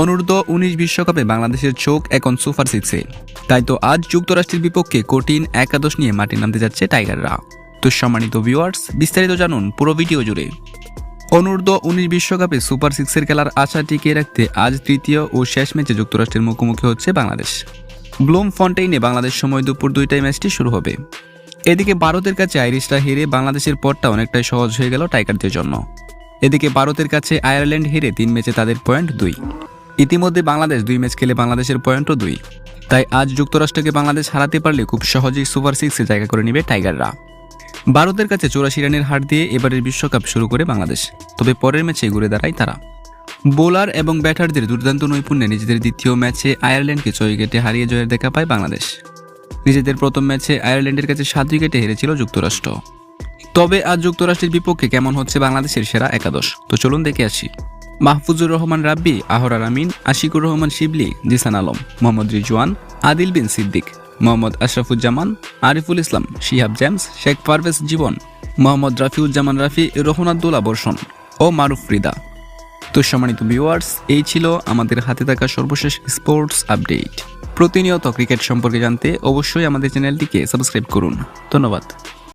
অনূর্ধ্ব উনিশ বিশ্বকাপে বাংলাদেশের চোখ এখন সুপার সিক্সে। তাই তো আজ যুক্তরাষ্ট্রের বিপক্ষে কঠিন একাদশ নিয়ে মাঠে নামতে যাচ্ছে টাইগাররা। তো সম্মানিত ভিউয়ার্স, বিস্তারিত জানুন পুরো ভিডিও জুড়ে। অনূর্ধ্ব উনিশ বিশ্বকাপে সুপার সিক্সের খেলার আশা টিকিয়ে রাখতে আজ তৃতীয় ও শেষ ম্যাচে যুক্তরাষ্ট্রের মুখোমুখি হচ্ছে বাংলাদেশ। ব্লুম ফন্টেইনে বাংলাদেশ সময় দুপুর দুইটায় ম্যাচটি শুরু হবে। এদিকে ভারতের কাছে আইরিশরা হেরে বাংলাদেশের পথটা অনেকটাই সহজ হয়ে গেল টাইগারদের জন্য। এদিকে ভারতের কাছে আয়ারল্যান্ড হেরে তিন ম্যাচে তাদের পয়েন্ট দুই। ইতিমধ্যে বাংলাদেশ দুই ম্যাচ খেলে বাংলাদেশের পয়েন্টও দুই। তাই আজ যুক্তরাষ্ট্রকে বাংলাদেশ হারাতে পারলে খুব সহজেই সুপার সিক্সে জায়গা করে নেবে টাইগাররা। ভারতের কাছে চৌরাশি রানের হার দিয়ে এবারের বিশ্বকাপ শুরু করে বাংলাদেশ, তবে পরের ম্যাচে ঘুরে দাঁড়ায় তারা। বোলার এবং ব্যাটারদের দুর্দান্ত নৈপুণ্যে নিজেদের দ্বিতীয় ম্যাচে আয়ারল্যান্ডকে ছয় উইকেটে হারিয়ে জয়ের দেখা পায় বাংলাদেশ। নিজেদের প্রথম ম্যাচে আয়ারল্যান্ডের কাছে সাত উইকেটে হেরেছিল যুক্তরাষ্ট্র। তবে আজ যুক্তরাষ্ট্রের বিপক্ষে কেমন হচ্ছে বাংলাদেশের সেরা একাদশ? তো চলুন দেখে আসি। মাহফুজুর রহমান রাব্বি, আহরার আমিন, আশিকুর রহমান শিবলি, জিসান আলম, মোহাম্মদ রিজওয়ান, আদিল বিন সিদ্দিক, মোহাম্মদ আশরাফুজ্জামান, আরিফুল ইসলাম, শিহাব জেমস, শেখ পারভেজ জীবন, মোহাম্মদ রাফিউজ্জামান রাফি রোহনাদ্দুল্লা বর্ষণ ও মারুফ রিদা। তো সম্মানিত ভিউয়ার্স, এই ছিল আমাদের হাতে থাকা সর্বশেষ স্পোর্টস আপডেট। প্রতিনিয়ত ক্রিকেট সম্পর্কে জানতে অবশ্যই আমাদের চ্যানেলটিকে সাবস্ক্রাইব করুন। ধন্যবাদ।